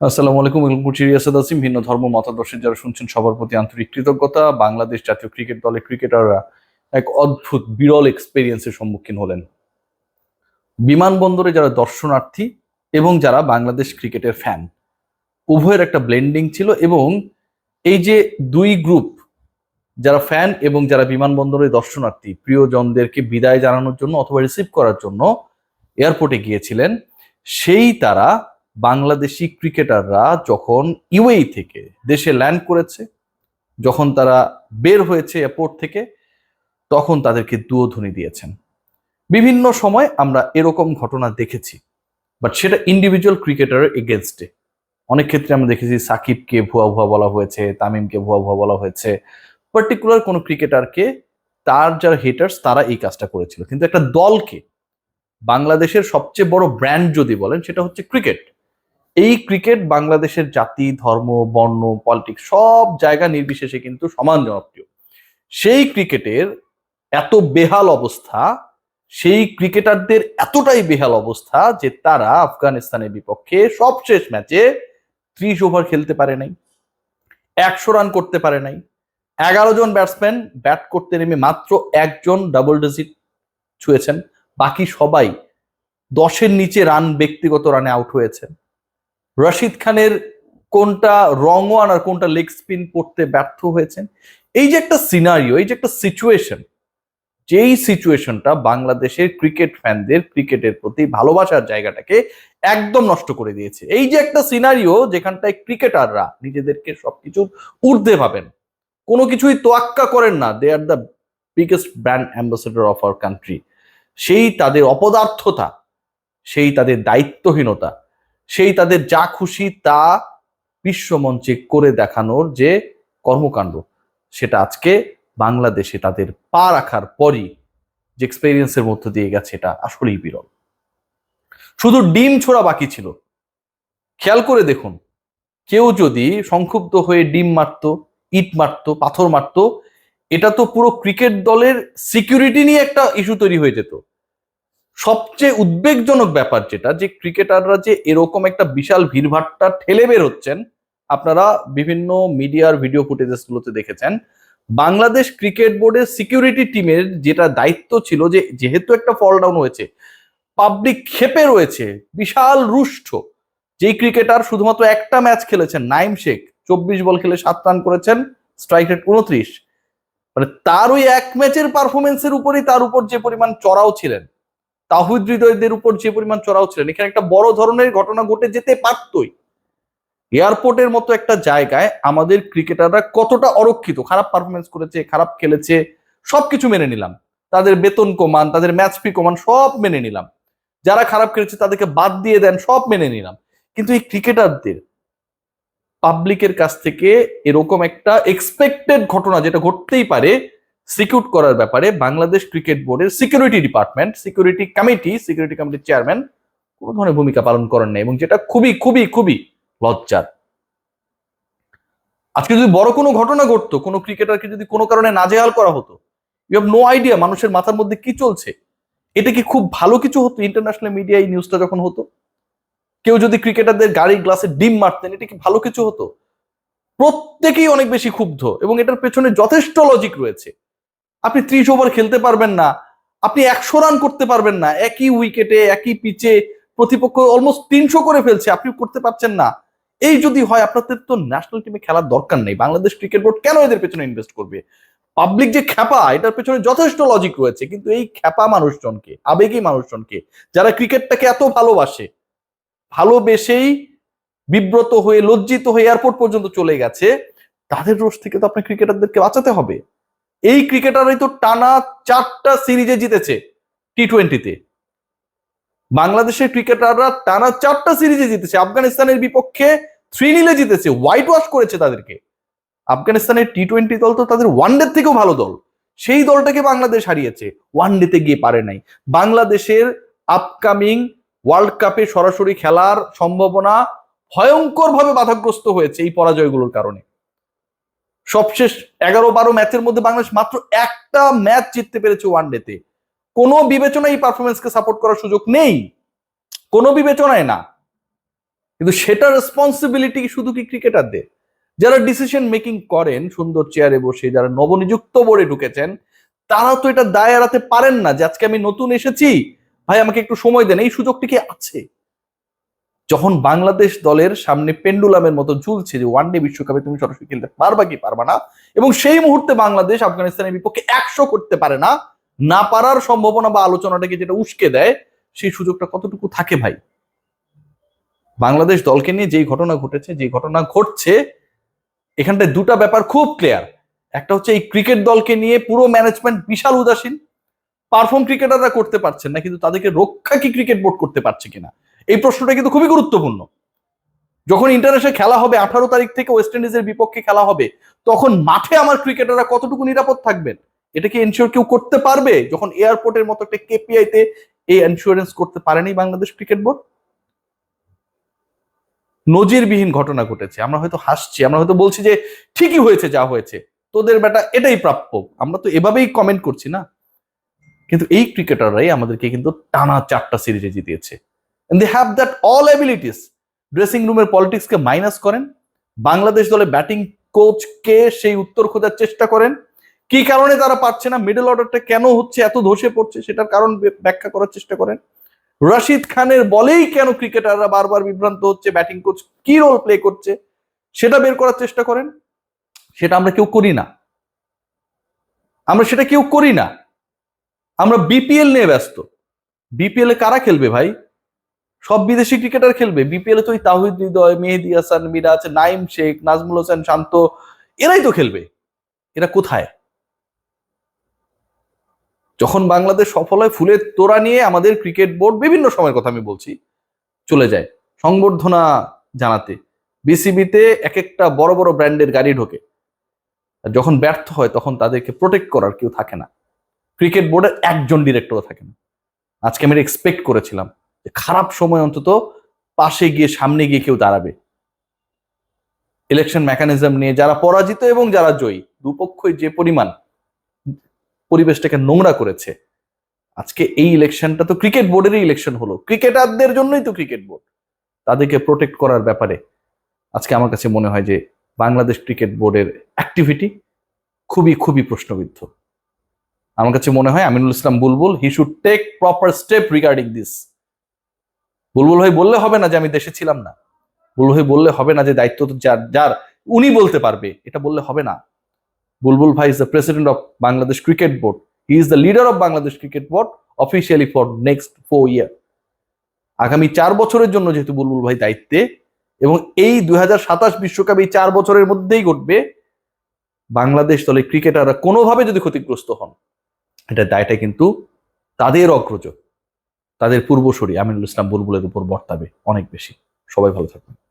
আসসালামু আলাইকুম কুচির ইয়াসাদ আসিম ভিন্ন ধর্ম, মতাদর্শের যারা শুনছেন সবার প্রতি আন্তরিক কৃতজ্ঞতা। বাংলাদেশ জাতীয় ক্রিকেট দলের ক্রিকেটাররা এক অদ্ভুত, বিরল এক্সপেরিয়েন্সের সম্মুখীন হলেন। বিমানবন্দরে যারা দর্শনার্থী এবং যারা বাংলাদেশ ক্রিকেটের ফ্যান উভয়ের একটা ব্লেন্ডিং ছিল এবং এই যে দুই গ্রুপ যারা ফ্যান এবং যারা বিমানবন্দরে দর্শনার্থী, প্রিয়জনদেরকে বিদায় জানানোর জন্য অথবা রিসিভ করার জন্য এয়ারপোর্টে গিয়েছিলেন, সেই তারা বাংলাদেশি ক্রিকেটাররা যখন ইউএই থেকে দেশে ল্যান্ড করেছে, যখন তারা বের হয়েছে এয়ারপোর্ট থেকে, তখন তাদেরকে দুয়োধ্বনি দিয়েছেন। বিভিন্ন সময় আমরা এরকম ঘটনা দেখেছি বাট সেটা ইন্ডিভিজুয়াল ক্রিকেটারের এগেনস্টে অনেক ক্ষেত্রে আমরা দেখেছি সাকিবকে ভুয়া ভুয়া বলা হয়েছে, তামিমকে ভুয়া ভুয়া বলা হয়েছে। পার্টিকুলার কোনো ক্রিকেটারকে তার যারা হেটার্স তারা এই কাজটা করেছিল। কিন্তু একটা দলকে বাংলাদেশের সবচেয়ে বড় ব্র্যান্ড যদি বলেন, সেটা হচ্ছে ক্রিকেট এই ক্রিকেট বাংলাদেশের জাতি, ধর্ম, বর্ণ পলিটিক্স সব জায়গা নির্বিশেষে কিন্তু সমান জনপ্রিয়। সেই ক্রিকেটের এত বেহাল অবস্থা, সেই ক্রিকেটারদের এতটাই বেহাল অবস্থা যে তারা আফগানিস্তানের বিপক্ষে সবশেষ ম্যাচে ত্রিশ ওভার খেলতে পারে নাই, একশো রান করতে পারে নাই। এগারো জন ব্যাটসম্যান ব্যাট করতে নেমে মাত্র একজন ডাবল ডিজিট ছুঁয়েছেন। বাকি সবাই দশের নিচে রান ব্যক্তিগত রানে আউট হয়েছেন। রশিদ খানের কোনটা রং ওয়ান আর কোনটা লেগ স্পিন করতে ব্যর্থ হয়েছেন? এই যে একটা সিনারিও এই যে একটা সিচুয়েশন যেই সিচুয়েশনটা বাংলাদেশের ক্রিকেট ফ্যানদের ক্রিকেটের প্রতি ভালোবাসার জায়গাটাকে একদম নষ্ট করে দিয়েছে। এই যে একটা সিনারিও যেখানটায় ক্রিকেটাররা নিজেদেরকে সবকিছুর ঊর্ধ্বে ভাবেন। কোনো কিছুই তোয়াক্কা করেন না। They are the biggest brand ambassador of our country সেই তাদের অপদার্থতা, সেই তাদের দায়িত্বহীনতা সেই তাদের যা খুশি তা বিশ্বমঞ্চে করে দেখানোর যে কর্মকাণ্ড, সেটা আজকে বাংলাদেশে তাদের পা রাখার পরই যে এক্সপেরিয়েন্সের মধ্য দিয়ে গেছে, এটা আসলেই বিরল। শুধু ডিম ছোড়া বাকি ছিল। খেয়াল করে দেখুন, কেউ যদি সংক্ষুব্ধ হয়ে ডিম মারতো, ইট মারতো, পাথর মারতো, এটা তো পুরো ক্রিকেট দলের সিকিউরিটি নিয়ে একটা ইস্যু তৈরি হয়ে যেত। সবচেয়ে উদ্বেগজনক ব্যাপার যেটা, যে ক্রিকেটাররা যে এরকম একটা বিশাল ভিড়ভাট্টা ঠেলে বের হচ্ছেন আপনারা বিভিন্ন মিডিয়ার ভিডিও ফুটেজেস গুলোতে দেখেছেন, বাংলাদেশ ক্রিকেট বোর্ডের সিকিউরিটি টিমের যেটা দায়িত্ব ছিল যে, যেহেতু একটা ফল ডাউন হয়েছে, পাবলিক ক্ষেপে রয়েছে, বিশাল রুষ্ট, যেই ক্রিকেটার শুধুমাত্র একটা ম্যাচ খেলেছেন, নাইম শেখ, চব্বিশ বল খেলে সাত রান করেছেন, স্ট্রাইক রেট উনত্রিশ মানে তার ওই এক ম্যাচের পারফরমেন্সের উপরেই তার উপর যে পরিমাণ চড়াও ছিলেন তাহিদ হৃদয়দের উপর যে পরিমাণ চড়াও ছিলেন, এখানে একটা বড় ধরনের ঘটনা ঘটে যেতে পারতই। এয়ারপোর্টের মতো একটা জায়গায় আমাদের ক্রিকেটাররা কতটা অরক্ষিত, খারাপ পারফরমেন্স করেছে, খারাপ খেলেছে, সবকিছু মেনে নিলাম। তাদের বেতন কমান, তাদের ম্যাচ ফি কমান, সব মেনে নিলাম। যারা খারাপ খেলেছে তাদেরকে বাদ দিয়ে দেন, সব মেনে নিলাম। কিন্তু এই ক্রিকেটারদের পাবলিকের কাছ থেকে এরকম একটা এক্সপেক্টেড ঘটনা যেটা ঘটতেই পারে সিকিউর করার ব্যাপারে বাংলাদেশ ক্রিকেট বোর্ডের security department, security committee, security কমিটির চেয়ারম্যান কোনো ধরনের ভূমিকা পালন করেন না এবং যেটা খুবই খুবই খুবই লজ্জার। আজকে যদি বড় কোনো ঘটনা ঘটতো, কোনো ক্রিকেটারকে যদি কোনো কারণে নাজেহাল করা হতো ইউ হ্যাভ নো আইডিয়া মানুষের মাথার মধ্যে কি চলছে, এটা কি খুব ভালো কিছু হতো ইন্টারন্যাশনাল মিডিয়া এই নিউজটা যখন হতো? কেউ যদি ক্রিকেটারদের গাড়ির গ্লাসে ডিম মারতেন, এটা কি ভালো কিছু হতো? প্রত্যেকেই অনেক বেশি ক্ষুব্ধ এবং এটার পেছনে যথেষ্ট লজিক রয়েছে। আপনি ত্রিশ ওভার খেলতে পারবেন না। আপনি একশো রান করতে পারবেন না। একই উইকেটে একই পিচে প্রতিপক্ষ অলমোস্ট তিনশো করে ফেলছে। আপনি করতে পারছেন না। এই যদি হয়, আপনাদের তো ন্যাশনাল টিমে খেলার দরকার নেই। বাংলাদেশ ক্রিকেট বোর্ড কেন এদের পেছনে ইনভেস্ট করবে? পাবলিক যে খ্যাপা, এটার পেছনে যথেষ্ট লজিক রয়েছে। কিন্তু এই খ্যাপা মানুষজনকে, আবেগী মানুষজনকে, যারা ক্রিকেটটাকে এত ভালোবাসে, ভালোবেসেই বিব্রত হয়ে, লজ্জিত হয়ে এয়ারপোর্ট পর্যন্ত চলে গেছে, তাদের রোষ থেকে তো আপনার ক্রিকেটারদেরকে বাঁচাতে হবে। এই ক্রিকেটারই তো টানা চারটা সিরিজে জিতেছে টি টোয়েন্টিতে বাংলাদেশের ক্রিকেটাররা টানা চারটা সিরিজে জিতেছে। আফগানিস্তানের বিপক্ষে থ্রি নিলে জিতেছে হোয়াইট ওয়াশ করেছে তাদেরকে। আফগানিস্তানের টি টোয়েন্টি দল তো তাদের ওয়ান ডে থেকেও ভালো দল। সেই দলটাকে বাংলাদেশ হারিয়েছে ওয়ান ডেতে গিয়ে পারে নাই। বাংলাদেশের আপকামিং ওয়ার্ল্ড কাপে সরাসরি খেলার সম্ভাবনা ভয়ঙ্কর ভাবে বাধাগ্রস্ত হয়েছে এই পরাজয়গুলোর কারণে। সবশেষ এগারো বারো ম্যাচের মধ্যে বাংলাদেশ মাত্র একটা ম্যাচ জিততে পেরেছে ওয়ান ডেতে কোনো বিবেচনায় এই পারফরমেন্সকে সাপোর্ট করার সুযোগ নেই। কোনো বিবেচনায় না। কিন্তু সেটা রেসপন্সিবিলিটি শুধু কি ক্রিকেটারদের যারা ডিসিশন মেকিং করেন, সুন্দর চেয়ারে বসে, যারা নবনিযুক্ত বোর্ডে ঢুকেছেন, তারা তো এটা দায় এড়াতে পারেন না যে, আজকে আমি নতুন এসেছি। ভাই, আমাকে একটু সময় দেন। এই সুযোগটি কি আছে? যখন বাংলাদেশ দলের সামনে পেন্ডুলামের মতো ঝুলছে যে ওয়ান ডে বিশ্বকাপে তুমি সরাসরি খেলতে পারবা কি পারবা না, এবং সেই মুহূর্তে বাংলাদেশ আফগানিস্তানের বিপক্ষে একশো করতে পারে না না পারার সম্ভাবনা বা আলোচনাটাকে যেটা উস্কে দেয়, সেই সুযোগটা কতটুকু থাকে ভাই? বাংলাদেশ দলকে নিয়ে যেই ঘটনা ঘটেছে যে ঘটনা ঘটছে, এখানটায় দুটা ব্যাপার খুব ক্লিয়ার একটা হচ্ছে এই ক্রিকেট দলকে নিয়ে পুরো ম্যানেজমেন্ট বিশাল উদাসীন। পারফর্ম ক্রিকেটাররা করতে পারছেন না, কিন্তু তাদেরকে রক্ষা কি ক্রিকেট বোর্ড করতে পারছে কিনা? এই প্রশ্নটা কিন্তু খুবই গুরুত্বপূর্ণ। যখন ইন্টারন্যাশনাল খেলা হবে আঠারো তারিখ থেকে ওয়েস্ট ইন্ডিজের বিপক্ষে খেলা হবে, তখন মাঠে আমার ক্রিকেটাররা কতটুকু নিরাপদ থাকবেন? এটা কি এনশিওর কেউ করতে পারবে? যখন এয়ারপোর্টের মতো একটা কেপিআই তে এই ইন্স্যুরেন্স করতে পারেনি বাংলাদেশ ক্রিকেট বোর্ড নজিরবিহীন ঘটনা ঘটেছে। আমরা হয়তো হাসছি, আমরা হয়তো বলছি যে ঠিকই হয়েছে, যা হয়েছে। তোদের বেটা এটাই প্রাপ্য। আমরা তো এভাবেই কমেন্ট করছি না। কিন্তু এই ক্রিকেটাররাই আমাদেরকে কিন্তু টানা চারটা সিরিজে জিতিয়েছে। They have that all abilities dressing রুমের পলিটিক্সকে মাইনাস করেন। বাংলাদেশ দলে ব্যাটিং কোচকে সেই উত্তর খোঁজার চেষ্টা করেন। কি কারণে তারা পাচ্ছে না? মিডল অর্ডারটা কেন হচ্ছে? এত ধসে পড়ছে? সেটার কারণ ব্যাখ্যা করার চেষ্টা করেন। রশিদ খানের বলেই কেন ক্রিকেটাররা বারবার বিভ্রান্ত হচ্ছে? ব্যাটিং কোচ কি রোল প্লে করছে? সেটা বের করার চেষ্টা করেন। সেটা আমরা কেউ করি না। আমরা সেটা কেউ করি না। আমরা বিপিএল নিয়ে ব্যস্ত। বিপিএল কারা খেলবে ভাই? সব বিদেশি ক্রিকেটার খেলবে। বিপিএল তো ওই তাহিদ হৃদয়, মেহেদি হাসান মিরাজ নাইম শেখ, নাজমুল হোসেন, শান্ত, এরাই তো খেলবে। এরা কোথায়? যখন বাংলাদেশ সফল হয়, ফুলের তোড়া নিয়ে আমাদের ক্রিকেট বোর্ড বিভিন্ন সময়ের কথা আমি বলছি, চলে যায়। সংবর্ধনা জানাতে। বিসিবিতে এক একটা বড় বড় ব্র্যান্ডের গাড়ি ঢোকে। যখন ব্যর্থ হয়, তখন তাদেরকে প্রোটেক্ট করার কেউ থাকে না। ক্রিকেট বোর্ডের একজন ডিরেক্টরও থাকে না। আজকে আমি এক্সপেক্ট করেছিলাম। খারাপ সময় অন্তত পাশে গিয়ে সামনে গিয়ে কেউ দাঁড়াবে। ইলেকশন মেকানিজম নিয়ে যারা পরাজিত এবং যারা জয়ী, দুপক্ষই যে পরিমাণ পরিবেশটাকে নোংরা করেছে, আজকে এই ইলেকশনটা তো ক্রিকেট বোর্ডেরই ইলেকশন হলো। ক্রিকেটারদের জন্যই তো ক্রিকেট বোর্ড তাদেরকে প্রোটেক্ট করার ব্যাপারে আজকে আমার কাছে মনে হয় যে বাংলাদেশ ক্রিকেট বোর্ডের অ্যাক্টিভিটি খুবই খুবই প্রশ্নবিদ্ধ। আমার কাছে মনে হয় Aminul Islam Bulbul he should take proper step regarding this Bulbul ভাই বললে হবে না যে আমি দেশে ছিলাম না। বুলবুল ভাই বললে হবে না যে দায়িত্ব যার যার, উনি বলতে পারবে, এটা বললে হবে না। বুলবুল ভাই is the president of Bangladesh cricket board he is the leader of Bangladesh cricket board officially for next four year আগামী চার বছরের জন্য যেহেতু বুলবুল ভাই দায়িত্বে, এবং এই দুই বিশ্বকাপ এই চার বছরের মধ্যেই ঘটবে, বাংলাদেশ দলের ক্রিকেটাররা কোনোভাবে যদি ক্ষতিগ্রস্ত হন, এটা দায়টা কিন্তু তাদের অগ্রজ। তাদের পূর্বসরী আমিনুল ইসলাম বুলবুলের উপর বর্তাবে অনেক বেশি। সবাই ভালো থাকবেন।